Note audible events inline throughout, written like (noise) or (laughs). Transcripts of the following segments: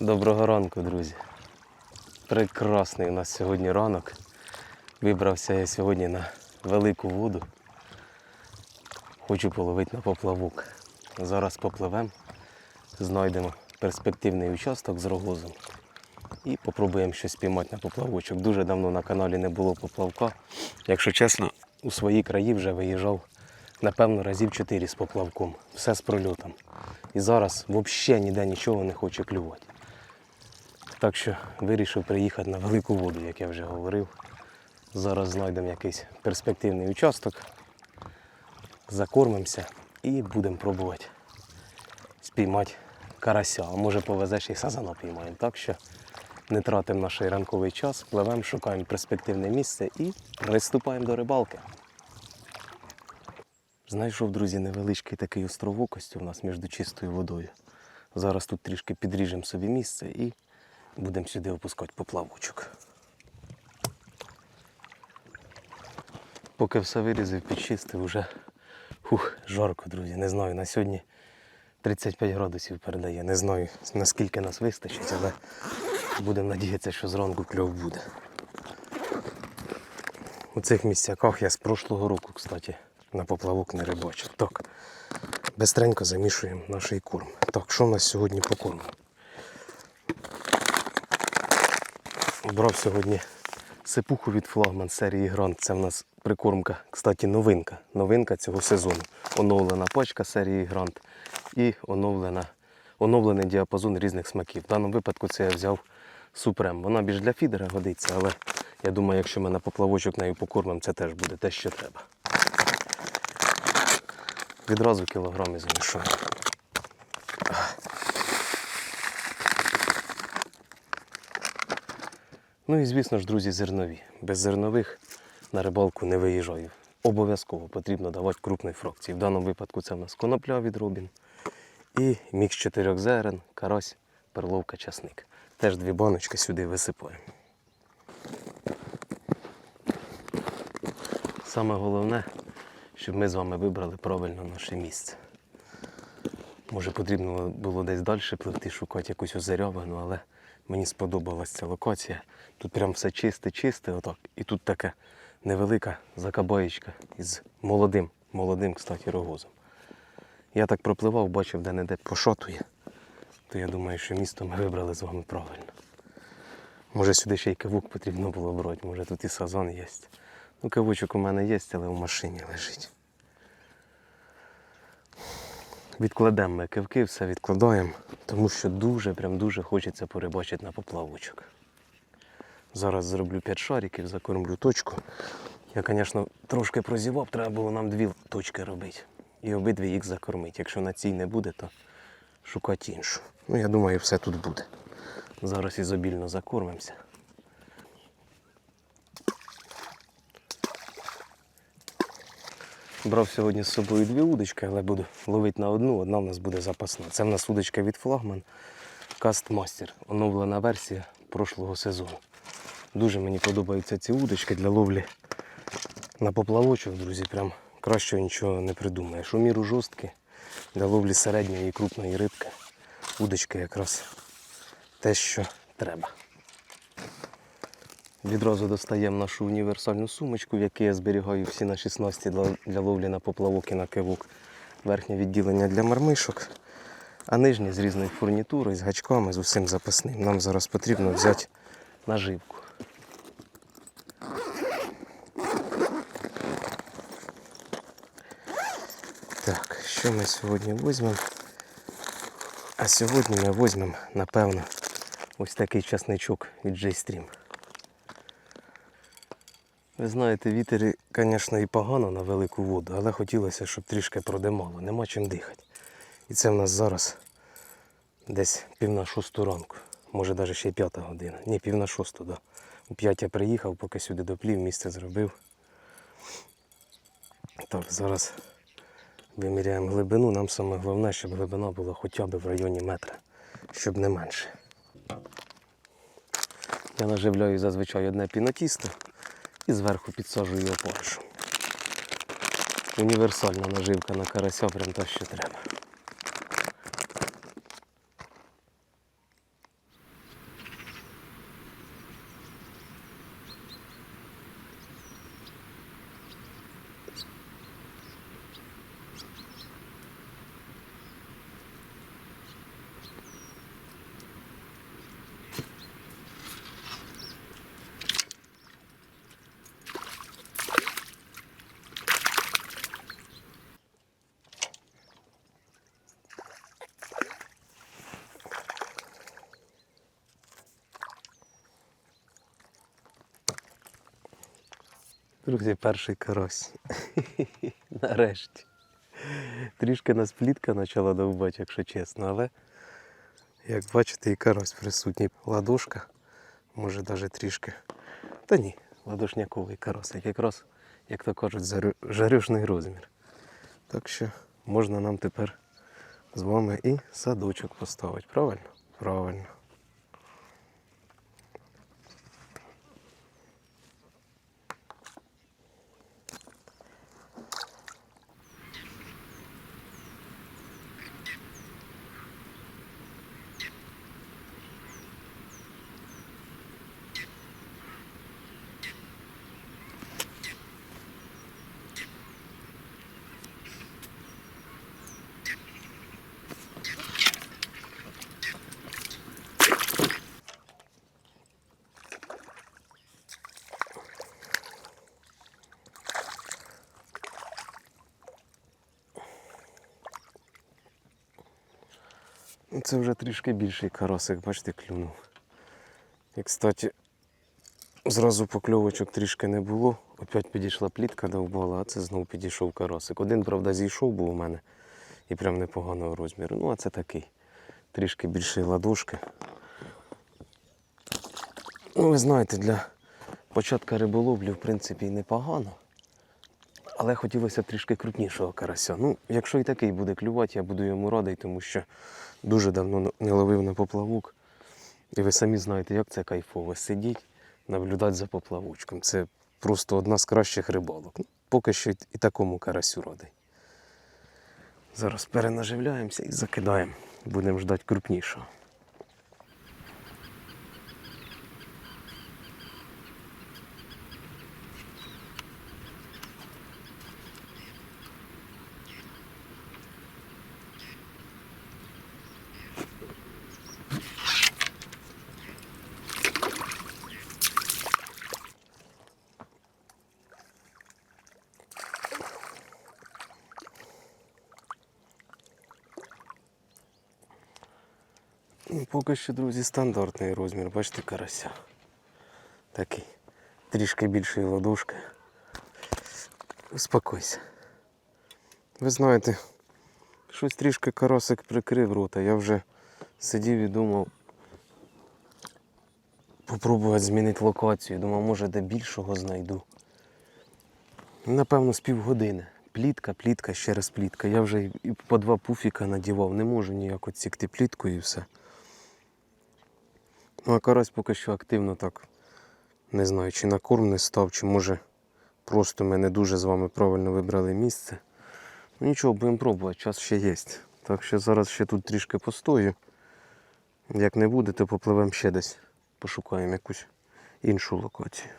Доброго ранку, друзі. Прекрасний у нас сьогодні ранок. Вибрався я сьогодні на велику воду. Хочу половити на поплавок. Зараз попливемо, знайдемо перспективний участок з рогозом і попробуємо щось піймати на поплавочок. Дуже давно на каналі не було поплавка. Якщо чесно, у свої краї вже виїжджав, напевно, разів 4 з поплавком. Все з прольотом. І зараз взагалі ніде нічого не хоче клювати. Так що вирішив приїхати на велику воду, як я вже говорив. Зараз знайдемо якийсь перспективний участок, закормимося і будемо пробувати спіймати карася. А може повезе ще й сазана піймаємо. Так що не тратимо наш ранковий час, пливемо, шукаємо перспективне місце і приступаємо до рибалки. Знайшов, друзі, невеличкий такий островок ось у нас між чистою водою. Зараз тут трішки підріжемо собі місце і будемо сюди опускати поплавочок. Поки все вирізав, підчистив, вже хух, жарко, друзі. Не знаю, на сьогодні 35 градусів передає. Не знаю, наскільки нас вистачить, але будемо надіятися, що зранку кльов буде. У цих місцяках я з прошлого року, кстати, на поплавок не рибачив. Так, бистренько замішуємо наш корм. Так, що в нас сьогодні по корму? Брав сьогодні сипуху від флагман серії Грант. Це в нас прикормка, кстати, новинка. Новинка цього сезону. Оновлена пачка серії Грант і оновлена, оновлений діапазон різних смаків. В даному випадку це я взяв Супрем. Вона більш для фідера годиться, але я думаю, якщо ми на поплавочок нею покормимо, це теж буде те, що треба. Відразу кілограми замішую. Ну і звісно ж, друзі, зернові. Без зернових на рибалку не виїжджаю. Обов'язково потрібно давати крупної фракції. В даному випадку це в нас конопля від Робін і мікс чотирьох зерен, карась, перловка, часник. Теж дві баночки сюди висипаємо. Саме головне, щоб ми з вами вибрали правильно наше місце. Може потрібно було десь далі пливти, шукати якусь озерявину, але мені сподобалася ця локація. Тут прям все чисте, чисте, отак. І тут така невелика закабаєчка із молодим, молодим, кстати, рогозом. Я так пропливав, бачив, де не де пошотує. То я думаю, що місто ми вибрали з вами правильно. Може сюди ще й кавук потрібно було брати, може тут і сазон є. Ну, кавучок у мене є, але в машині лежить. Відкладемо ми кивки, все відкладаємо, тому що дуже, прям дуже хочеться порибачити на поплавочок. Зараз зроблю 5 шариків, закормлю точку. Я, звісно, трошки прозівав, треба було нам дві точки робити. І обидві їх закормити. Якщо на цій не буде, то шукати іншу. Ну, я думаю, все тут буде. Зараз ізобільно закормимося. Брав сьогодні з собою дві удочки, але буду ловити на одну, одна в нас буде запасна. Це в нас удочка від флагман Кастмастер. Оновлена версія прошлого сезону. Дуже мені подобаються ці удочки для ловлі на поплавочок, друзі. Прям кращого нічого не придумаєш. У міру жорсткі для ловлі середньої і крупної рибки. Удочки якраз те, що треба. Відразу достаємо нашу універсальну сумочку, в якій я зберігаю всі наші снасті для, для ловлі на поплавок і на кивук. Верхнє відділення для мармишок, а нижнє з різною фурнітурою, з гачками, з усім запасним. Нам зараз потрібно взяти наживку. Так, що ми сьогодні візьмемо? А сьогодні ми візьмемо, напевно, ось такий часничок від J-Stream. Ви знаєте, вітер, звісно, і погано на велику воду, але хотілося, щоб трішки продимало, нема чим дихати. І це в нас зараз десь пів на шосту ранку, може навіть ще й п'ята година. Ні, пів на шосту, да. У п'ять я приїхав, поки сюди доплів, місце зробив. Так, зараз виміряємо глибину. Нам саме головне, щоб глибина була хоча б в районі метра, щоб не менше. Я наживляю зазвичай одне пінотісто і зверху підсаджую опоршу. Універсальна наживка на карася, прям та що треба. Друзі, перший карась. (laughs) Нарешті. Трішки нас плітка почала довбати, якщо чесно, але як бачите, і карась присутній. Ладошка, може навіть трішки. Та ні, ладошняковий карасик, якраз, як то кажуть, жарюшний розмір. Так що можна нам тепер з вами і садочок поставити. Правильно? Правильно. Це вже трішки більший карасик, бачите, клюнув. І, кстати, зразу покльовочок трішки не було. Опять підійшла плітка довбала, а це знов підійшов карасик. Один, правда, зійшов був у мене і прям непоганого розміру. Ну, а це такий. Трішки більший ладошки. Ну, ви знаєте, для початку риболовлі, в принципі, і непогано. Але хотілося трішки крупнішого карася. Ну, якщо і такий буде клювати, я буду йому радий, тому що дуже давно не ловив на поплавок. І ви самі знаєте, як це кайфово сидіть, наблюдати за поплавочком. Це просто одна з кращих рибалок. Ну, поки що і такому карасю радий. Зараз перенаживляємося і закидаємо. Будемо ждати крупнішого. Поки що, друзі, стандартний розмір, бачите, карася. Такий. Трішки більшої ладошки. Успокойся. Ви знаєте, щось трішки карасик прикрив рота. Я вже сидів і думав попробувати змінити локацію. Думав, може де більшого знайду. Напевно, з півгодини. Плітка, плітка, ще раз плітка. Я вже і по два пуфіка надівав, не можу ніяк отсікти плітку і все. Ну, а карась поки що активно так. Не знаю, чи на корм не став, чи може просто ми не дуже з вами правильно вибрали місце. Ну нічого, будемо пробувати, час ще є. Так що зараз ще тут трішки постою. Як не буде, то попливемо ще десь. Пошукаємо якусь іншу локацію.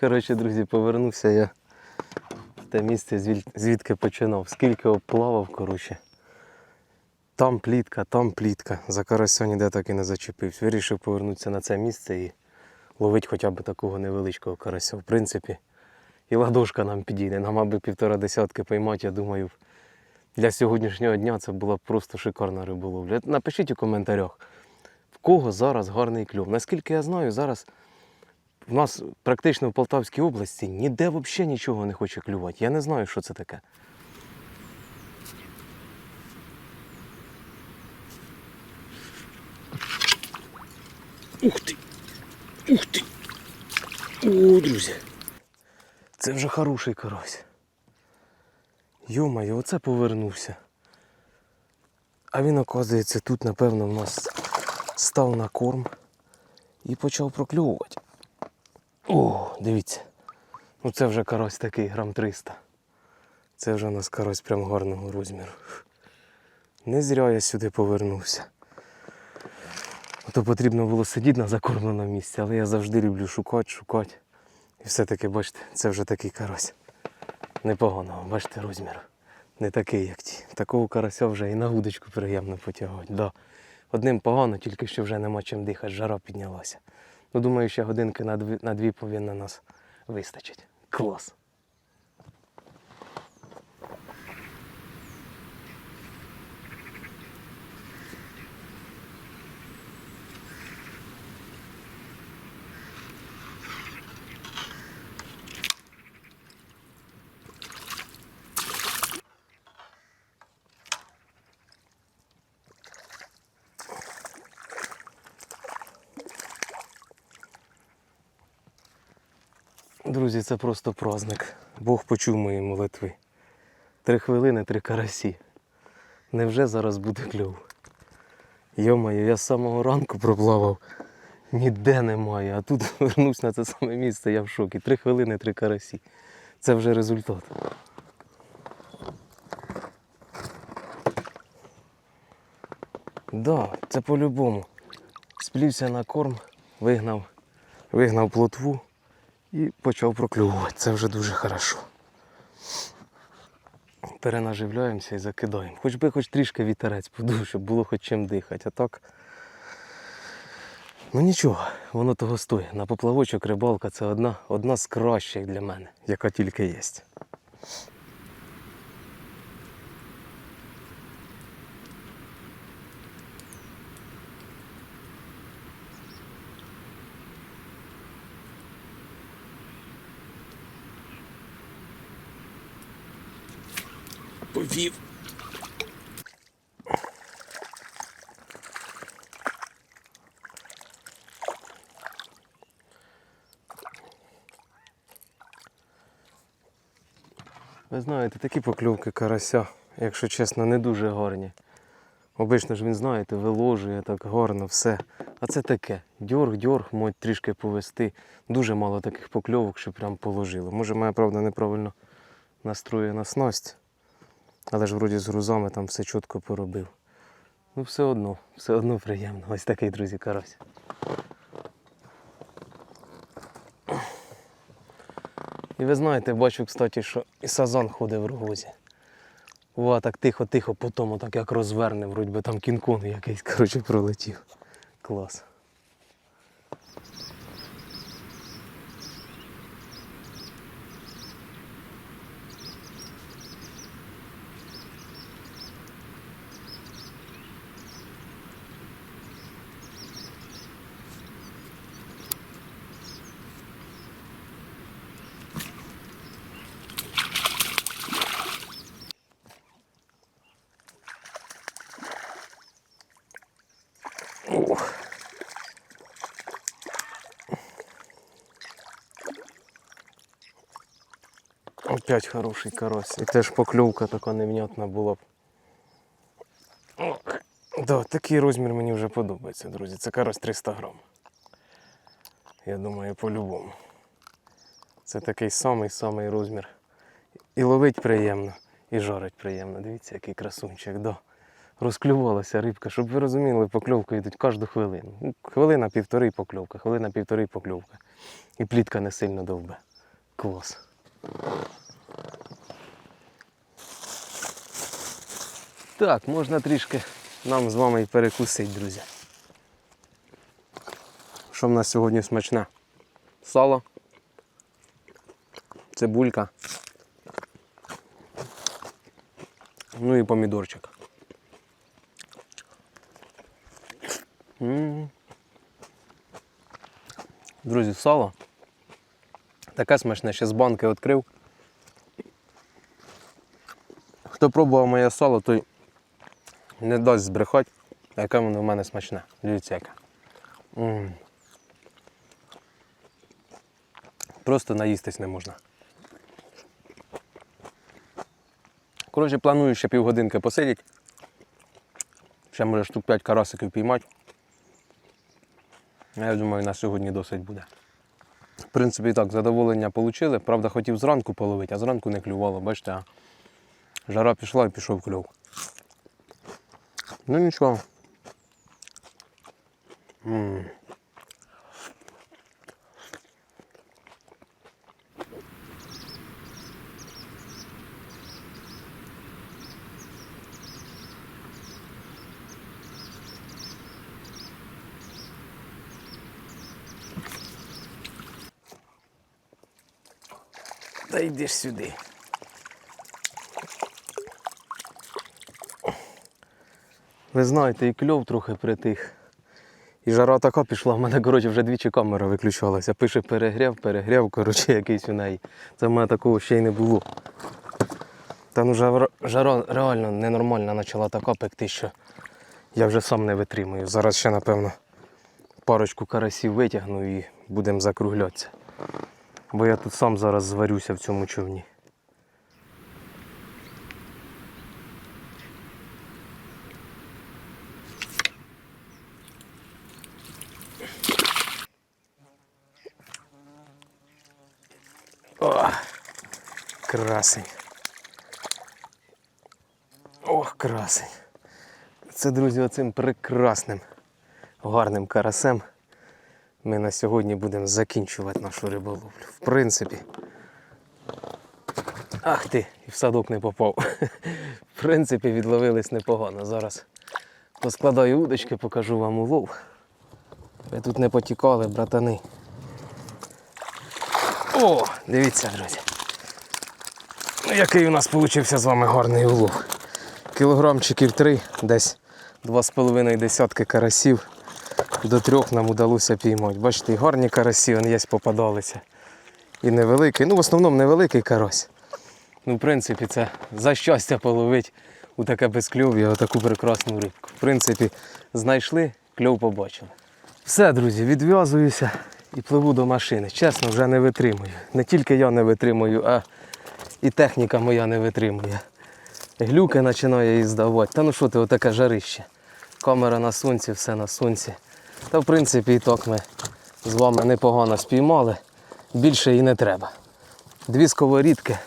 Коротше, друзі, повернувся я в те місце, звідки починав. Скільки обплавав, коротше. Там плітка, там плітка. За карася ніде так і не зачепився. Вирішив повернутися на це місце і ловити хоча б такого невеличкого карася. В принципі, і ладошка нам підійде. Нам аби півтора десятки поймати, я думаю, для сьогоднішнього дня це була просто шикарна риболовля. Напишіть у коментарях, в кого зараз гарний кльов. Наскільки я знаю, зараз в нас практично в Полтавській області ніде взагалі нічого не хоче клювати. Я не знаю, що це таке. Ух ти! Ух ти! О, друзі! Це вже хороший карась. Йомаю, оце повернувся. А він, оказується, тут, напевно, в нас став на корм і почав прокльовувати. О, дивіться. Ну це вже карась такий, грам 300. Це вже у нас карась прям гарного розміру. Не зря я сюди повернувся. То потрібно було сидіти на закормленому місці, але я завжди люблю шукати, шукати. І все-таки, бачите, це вже такий карась. Непоганого, бачите, розміру. Не такий, як ті. Такого карася вже і на вудочку приємно потягати. Да. Одним погано, тільки що вже нема чим дихати, жара піднялася. Ну, думаю, ще годинки на дві, на дві повинно нас вистачить. Клас. Друзі, це просто праздник. Бог почув мої молитви. Три хвилини, три карасі. Невже зараз буде кльов? Йомаю, я з самого ранку проплавав. Ніде немає. А тут (laughs) вернусь на це саме місце, я в шокі. Три хвилини, три карасі. Це вже результат. Да, це по-любому. Сплівся на корм, вигнав, вигнав плотву і почав проклювувати. Це вже дуже хорошо. Перенаживляємося і закидаємо. Хоч би хоч трішки вітерець подув, щоб було хоч чим дихати. А так. Ну нічого, воно того стоїть. На поплавочок рибалка це одна, одна з кращих для мене, яка тільки є. Повів. Ви знаєте, такі покльовки карася, якщо чесно, не дуже гарні. Обично ж він, знаєте, виложує так гарно все. А це таке. Дьорг, дьорг, можуть трішки повести. Дуже мало таких покльовок, що прям положило. Може, моя правда неправильно настроєна снасть. Але ж вроді з грузами там все чітко поробив. Ну все одно, все одно приємно. Ось такий, друзі, карась. І ви знаєте, бачу, кстати, що і сазан ходить в рогозі. Ва, так тихо-тихо, потім так як розверне, вроді би там кінг-конг якийсь, коротше, пролетів. Клас. Опять хороший карась. І теж покльовка така невнятна була б. Да, такий розмір мені вже подобається, друзі. Це карась 300 грам. Я думаю, по-любому. Це такий самий-самий розмір. І ловить приємно, і жарить приємно. Дивіться, який красунчик. Да. Розклювалася рибка, щоб ви розуміли, покльовки йдуть кожну хвилину. Ну, Хвилина півтори покльовка, хвилина півтори покльовка. І плітка не сильно довбе. Клас. Так, можна трішки нам з вами і перекусити, друзі. Що в нас сьогодні смачне? Сало, цибулька. Ну і помідорчик. Друзі, сало. Таке смачне, ще з банки відкрив. Хто пробував моє сало, той не дасть збрехати, яке воно в мене смачне. Дивіться яке. М. Просто наїстись не можна. Коротше, планую ще півгодинки посидіти. Ще може штук 5 карасиків піймати. Я думаю, на сьогодні досить буде. В принципі, так, задоволення отримали. Правда, хотів зранку половити, а зранку не клювало, бачите, а жара пішла і пішов кльов. Ну ничего. М -м -м. Ви знаєте, і кльов трохи притих. І жара така пішла, в мене, коротше, вже двічі камера виключалася. Пише перегрів, перегрів, коротше, якийсь у неї. Це в мене такого ще й не було. Та ну жара, жара реально ненормальна почала така пекти, що я вже сам не витримую. Зараз ще, напевно, парочку карасів витягну і будемо закруглятися. Бо я тут сам зараз зварюся в цьому човні. О, красень. Ох, красень. Це, друзі, оцим прекрасним, гарним карасем ми на сьогодні будемо закінчувати нашу риболовлю. В принципі. Ах ти, і в садок не попав. В принципі, відловились непогано. Зараз поскладаю удочки, покажу вам улов. Ви тут не потікали, братани. О, дивіться, друзі. Ну, який у нас вийшов з вами гарний улов. Кілограмчиків три, десь два з половиною десятки карасів. До трьох нам вдалося піймати. Бачите, і гарні карасі, вони є попадалися. І невеликий, ну в основному невеликий карась. Ну, в принципі, це за щастя половить у таке безкльов'я, отаку прекрасну рибку. В принципі, знайшли, кльов побачили. Все, друзі, відв'язуюся і пливу до машини. Чесно, вже не витримую. Не тільки я не витримую, а і техніка моя не витримує. Глюки починає її здавати. Та ну що ти, отаке жарище. Камера на сонці, все на сонці. Та в принципі і так ми з вами непогано спіймали. Більше і не треба. Дві сковорідки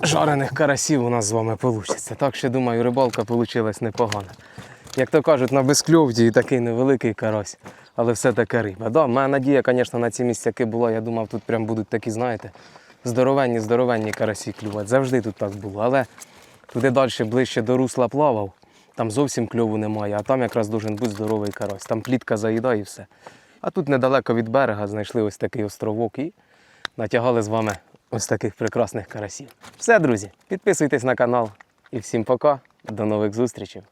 жарених карасів у нас з вами вийде. Так що думаю, рибалка вийшла непогана. Як то кажуть, на безкльовді і такий невеликий карась, але все таки риба. Да, моя надія, звісно, на ці місцяки була. Я думав, тут прям будуть такі, знаєте, здоровенні, здоровенні карасі клювати. Завжди тут так було. Але туди далі, ближче до русла плавав, там зовсім кльову немає, а там якраз должен бути здоровий карась. Там плітка заїдає і все. А тут недалеко від берега знайшли ось такий островок і натягали з вами ось таких прекрасних карасів. Все, друзі, підписуйтесь на канал і всім пока. До нових зустрічей.